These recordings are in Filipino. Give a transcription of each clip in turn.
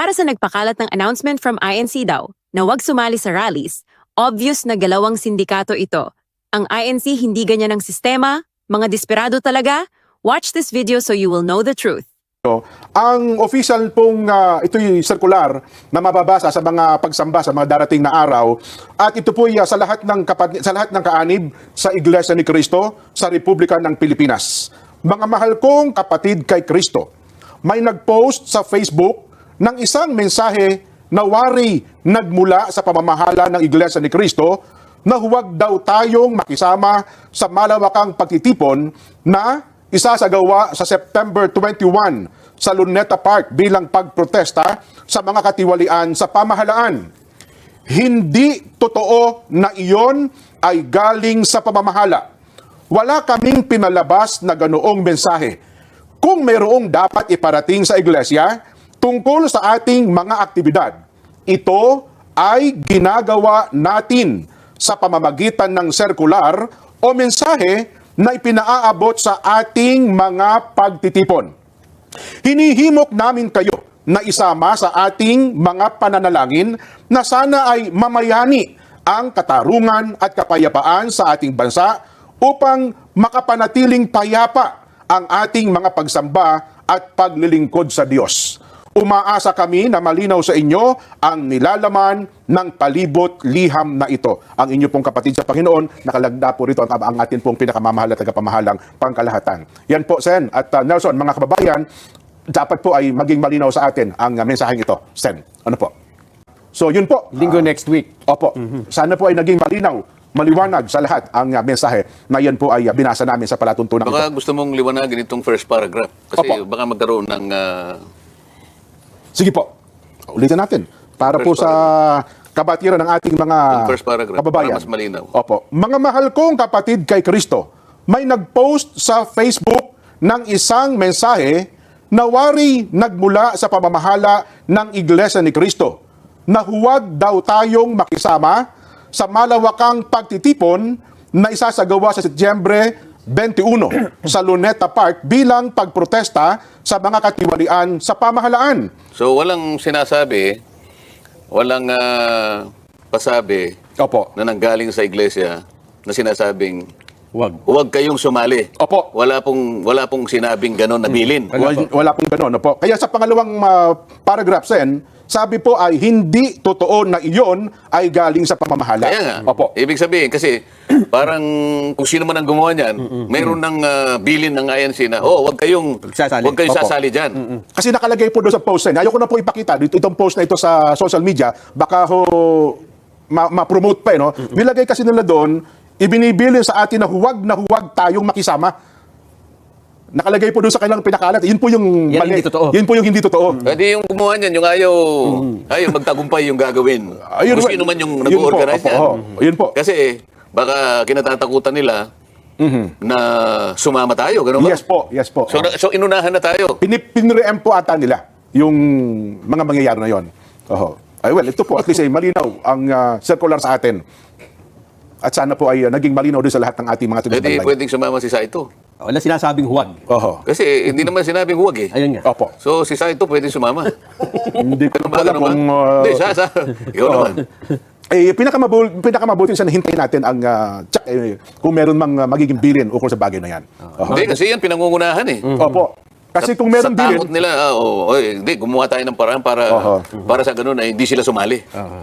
Para sa nagpakalat ng announcement from INC daw na huwag sumali sa rallies, obvious na galawang sindikato ito. Ang INC hindi ganyan ang sistema, mga desperado talaga. Watch this video so you will know the truth. Ang official pong ah, ito'y circular na mababasa sa mga pagsamba sa mga darating na araw at ito po sa lahat ng kapat- sa lahat ng kaanib sa Iglesia ni Cristo sa Republika ng Pilipinas. Mga mahal kong kapatid kay Kristo, may nag-post sa Facebook ng isang mensahe na wari nagmula sa pamamahala ng Iglesia ni Cristo na huwag daw tayong makisama sa malawakang pagtitipon na isasagawa sa September 21 sa Luneta Park bilang pagprotesta sa mga katiwalian sa pamahalaan. Hindi totoo na iyon ay galing sa pamamahala. Wala kaming pinalabas na ganoong mensahe. Kung mayroong dapat iparating sa iglesia tungkol sa ating mga aktibidad, ito ay ginagawa natin sa pamamagitan ng sirkular o mensahe na ipinaaabot sa ating mga pagtitipon. Hinihimok namin kayo na isama sa ating mga pananalangin na sana ay mamayani ang katarungan at kapayapaan sa ating bansa upang makapanatiling payapa ang ating mga pagsamba at paglilingkod sa Diyos. Umaasa kami na malinaw sa inyo ang nilalaman ng palibot liham na ito. Ang inyo pong kapatid sa Panginoon, nakalagda po rito ang, ang atin pong pinakamamahal at tagapamahalang pangkalahatan. Yan po, Sen. At uh, Nelson, mga kababayan, dapat po ay maging malinaw sa atin ang uh, mensaheng ito. Sen, ano po? So, yun po. Linggo next week. Opo. Sana po ay naging malinaw, maliwanag sa lahat ang uh, mensahe na yan po ay uh, binasa namin sa palatuntunan ito. Baka gusto mong liwanagin itong first paragraph. Kasi Opo. baka magkaroon ng... ah, Sige po. Ulitin natin. Para po First sa kabatiran ng ating mga first paragraph, kababayan. para mas malinaw. Opo. Mga mahal kong kapatid kay Kristo, may nag-post sa Facebook ng isang mensahe na wari nagmula sa pamamahala ng Iglesia ni Kristo na huwag daw tayong makisama sa malawakang pagtitipon na isasagawa sa Setyembre 21 sa Luneta Park bilang pagprotesta sa mga katiwalian sa pamahalaan. so walang sinasabi, walang ah, pasabi Opo. na nanggaling sa iglesia na sinasabing Wag. huwag kayong sumali. Opo. Wala pong wala pong sinabing ganon na bilin. Wala, wala pong gano'n. Opo. Kaya sa pangalawang ah, paragraph, Sen, sabi po ay hindi totoo na iyon ay galing sa pamamahala. Kaya nga. Opo. Ibig sabihin kasi parang kung sino man ang gumawa niyan, mayroon ng ah, bilin ng INC na oh, wag kayong Sasali. wag kayong Opo. sasali diyan. Kasi nakalagay po doon sa post, Sen. Ayoko na po ipakita dito itong post na ito sa social media. Baka ho ma- ma-promote pa, eh, no? Nilagay kasi nila doon, ibinibilin sa atin na huwag na huwag tayong makisama. Nakalagay po doon sa kanilang pinakalat. Yun po yung Yan hindi totoo. Yun po yung hindi totoo. Pwede yung gumawa niyan, yung ayaw, ayaw magtagumpay yung gagawin. Ayun Kung sino man yung Yun nag-organize po, yan. opo, opo. Yun po. Kasi baka kinatatakutan nila na sumama tayo, gano'n ba? Yes po, yes po. So, na- so inunahan na tayo. Pinip- pinre-em po ata nila yung mga mangyayari na yon. Oho. Ay well, ito po at least ay malinaw ang ah, circular sa atin. At sana po ay ah, naging malinaw din sa lahat ng ating mga Pwede, tagapagbalay. pwedeng sumama si Saito. Wala sinasabing huwag. Oho. Kasi hindi naman sinabing huwag eh. Ayun nga. Opo. So si Saito pwede sumama. Hindi ko Ano alam kung... ah, Hindi, sa, sa. Ikaw Oo. naman. eh, pinakamabul, pinakamabuti sana hintayin natin ang ah, check eh, kung meron mang ah, magiging bilin ukol sa bagay na yan. Oho. Hindi, kasi yan pinangungunahan eh. Opo. Kasi kung meron sa takot nila, oh, oy, hindi, gumawa tayo ng paraan para, Oho. para sa ganun ay hindi sila sumali.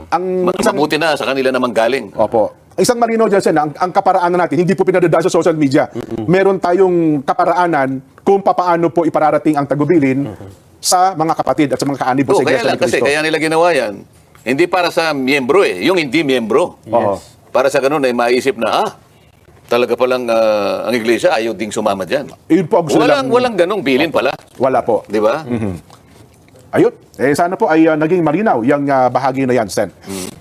ang Mas isang... mabuti na sa kanila namang galing. Opo. Isang malinaw dyan, Sen, ang, ang kaparaanan natin, hindi po pinadadaan sa social media. Meron tayong kaparaanan kung papaano po ipararating ang tagubilin sa mga kapatid at sa mga kaanib po Oo, sa kaya Iglesia lang ni kasi, kaya nila ginawa yan. Hindi para sa miyembro eh, yung hindi miyembro. Oo. Para sa ganun ay maisip na, ah, talaga palang ah, ang iglesia ayaw ding sumama dyan. Yun po ang Walang, nilang- walang ganong bilin pala. Wala po. Di ba? Ayun. Eh, sana po ay ah, naging malinaw yung ah, bahagi na yan, Sen.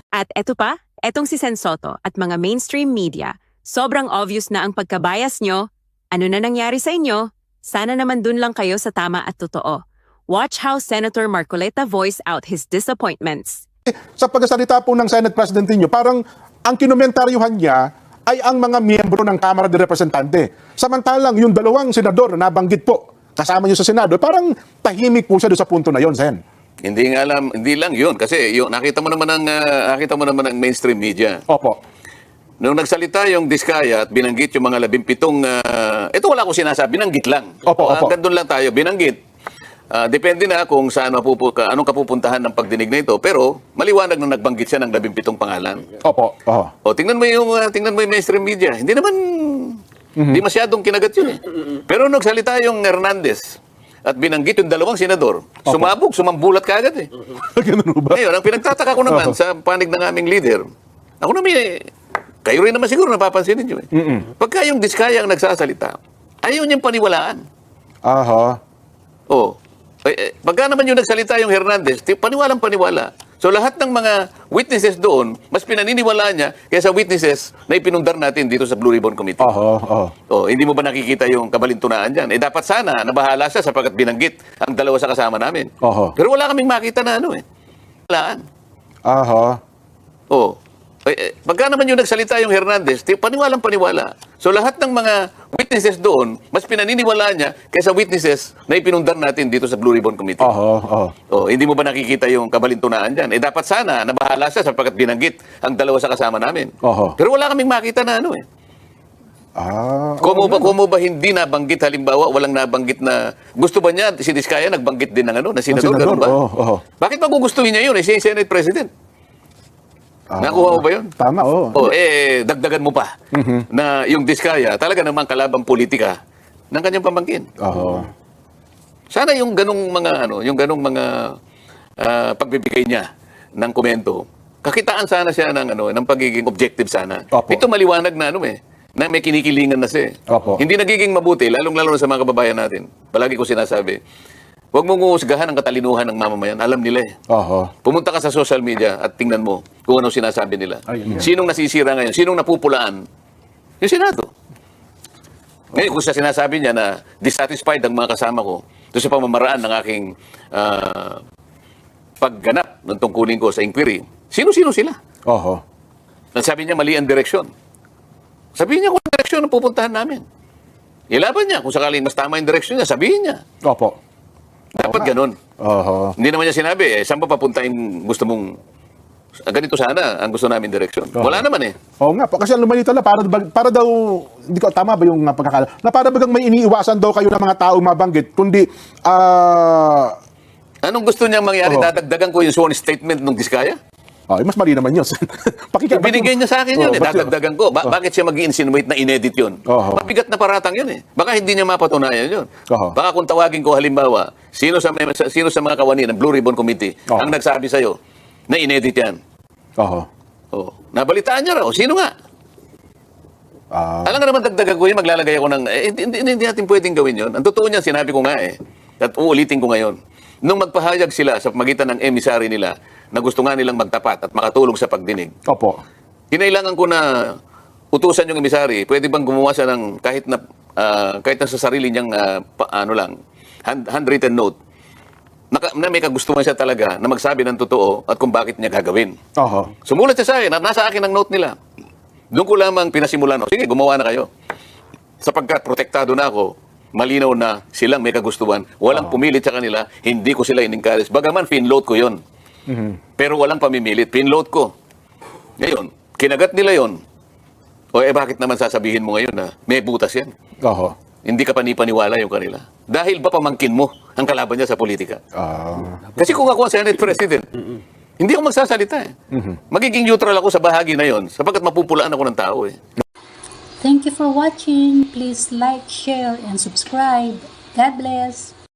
At eto pa, etong si Sen Soto at mga mainstream media, sobrang obvious na ang pagkabayas nyo. Ano na nangyari sa inyo? Sana naman dun lang kayo sa tama at totoo. Watch how Senator Marcoleta voice out his disappointments. Sa pagsasalita po ng Senate President niyo, parang ang kinomentaryuhan niya ay ang mga miyembro ng Kamara de Representante. Samantalang yung dalawang senador na nabanggit po, kasama niyo sa Senado, parang tahimik po siya doon sa punto na yon, Sen. Hindi nga alam, hindi lang 'yun kasi yun, nakita mo naman ang ah, nakita mo naman ang mainstream media. Opo. Nung nagsalita yung Diskaya at binanggit yung mga labimpitong, uh, ito wala akong sinasabi, binanggit lang. Opo, Ah, opo. Doon lang tayo, binanggit. Ah, depende na kung saan mapupu, ka, anong kapupuntahan ng pagdinig na ito. Pero maliwanag na nagbanggit siya ng labimpitong pangalan. Opo. Oho. O tingnan mo yung ah, tingnan mo yung mainstream media. Hindi naman Mhm. hindi masyadong kinagat yun eh. Pero nagsalita yung Hernandez at binanggit yung dalawang senador, sumabog, sumambulat kaagad eh. Ganun ba? Ngayon, ang pinagtataka ko naman sa panig ng aming leader, ako naman eh, kayo rin naman siguro napapansin ninyo eh. Pagka yung diskaya ang nagsasalita, ayaw niyang paniwalaan. Aha. Oh. Eh, eh, pagka naman yung nagsalita yung Hernandez, ti- paniwalang paniwala. So lahat ng mga witnesses doon, mas pinaniniwalaan niya kaysa witnesses na ipinundar natin dito sa Blue Ribbon Committee. Oho. Oho. Oh, hindi mo ba nakikita yung kabalintunaan dyan? Eh dapat sana nabahala siya sapagkat binanggit ang dalawa sa kasama namin. Oho. Pero wala kaming makita na ano eh. Walaan. Aha. Oh. Eh, eh, pagka naman yung nagsalita yung Hernandez, paniwalang paniwala. So lahat ng mga witnesses doon, mas pinaniniwalaan niya kaysa witnesses na ipinundar natin dito sa Blue Ribbon Committee. Oho. Oho. Oh, hindi mo ba nakikita yung kabalintunaan dyan? Eh dapat sana nabahala siya sapagkat binanggit ang dalawa sa kasama namin. Oho. Pero wala kaming makita na ano eh. Ah. Kung mo ba, kung mo ba hindi nabanggit halimbawa, walang nabanggit na gusto ba niya si Diskaya nagbanggit din ng ano, na senador, senador, ganun ba? oo, oo. Bakit magugustuhin niya yun? Eh, siya yung Senate President. Ah. Nakuha mo ba yun? Tama, oo. O, eh, dagdagan mo pa Mhm. na yung Diskaya talaga namang kalabang politika ng kanyang pamangkin. Oho. Sana yung ganong mga ano, yung ganong mga ah, pagbibigay niya ng komento, kakitaan sana siya ng ano, ng pagiging objective sana. Opo. Ito maliwanag na ano eh, na may kinikilingan na siya. eh. Opo. Hindi nagiging mabuti, lalong-lalo na sa mga kababayan natin. Palagi ko sinasabi, huwag mong uusgahan ang katalinuhan ng mamamayan. Alam nila eh. Oho. Pumunta ka sa social media at tingnan mo kung anong sinasabi nila. Yan. Sinong nasisira ngayon? Sinong napupulaan? Yung Senado. Ngayon, kung sa sinasabi niya na dissatisfied ang mga kasama ko doon sa pamamaraan ng aking ah, pagganap ng tungkulin ko sa inquiry, sino-sino sila? Oho. Sabi niya, mali ang direksyon. Sabihin niya kung ang direksyon ang pupuntahan namin. Ilaban niya. Kung sakaling mas tama yung direksyon niya, sabihin niya. Opo. Dapat ganun. Oho. Hindi naman niya sinabi, eh, saan pa papunta yung gusto mong... ah, Ganito sana ang gusto namin direksyon. Wala naman eh. Oo nga po. Kasi ang lumalita na para, para daw, hindi ko, tama ba yung uh, pagkakala? Na para bagang may iniiwasan daw kayo ng mga tao mabanggit, kundi, ah, Anong gusto niyang mangyari? Oo. Dadagdagan ko yung sworn statement ng Diskaya? Oh, mas mali naman yun. Pakika, Binigay niya sa akin yun Oo, eh. Dadagdagan ko. Ba- bakit siya mag insinuate na inedit yun? Oo. Mabigat na paratang yun eh. Baka hindi niya mapatunayan yun. Oo. Baka kung tawagin ko halimbawa, sino sa, may- sino sa mga kawani ng Blue Ribbon Committee Oo. ang nagsabi sa'yo na inedit yan? Oho. Oh. Nabalitaan niya raw. Sino nga? Ah, Alam nga naman dagdagan ko yun, maglalagay ako ng, eh, hindi, hindi, hindi natin pwedeng gawin yun. Ang totoo niyan, sinabi ko nga eh. At uulitin ko ngayon. Nung magpahayag sila sa magitan ng emissary nila na gusto nga nilang magtapat at makatulong sa pagdinig, opo. kinailangan ko na utusan yung emisary, pwede bang gumawa siya ng kahit na ah, kahit na sa sarili niyang ah, pa- ano lang, hand, handwritten note. Naka, na may kagustuhan siya talaga na magsabi ng totoo at kung bakit niya gagawin. Oho. Sumulat siya sa akin at nasa akin ang note nila. Doon ko lamang pinasimulan, o sige, gumawa na kayo. Sapagkat protektado na ako, malinaw na silang may kagustuhan. Walang pumilit sa kanila, hindi ko sila in-encourage. Bagaman, finload ko yon. Pero walang pamimilit, pinload ko. Ngayon, kinagat nila yon. O eh bakit naman sasabihin mo ngayon na may butas yan? Oho. Hindi ka panipaniwala yung kanila. Dahil ba pamangkin mo ang kalaban niya sa politika? Ah, Kasi kung ako ang Senate President, hindi ako magsasalita eh. Magiging neutral ako sa bahagi na yon sapagkat mapupulaan ako ng tao eh. Thank you for watching. Please like, share, and subscribe. God bless.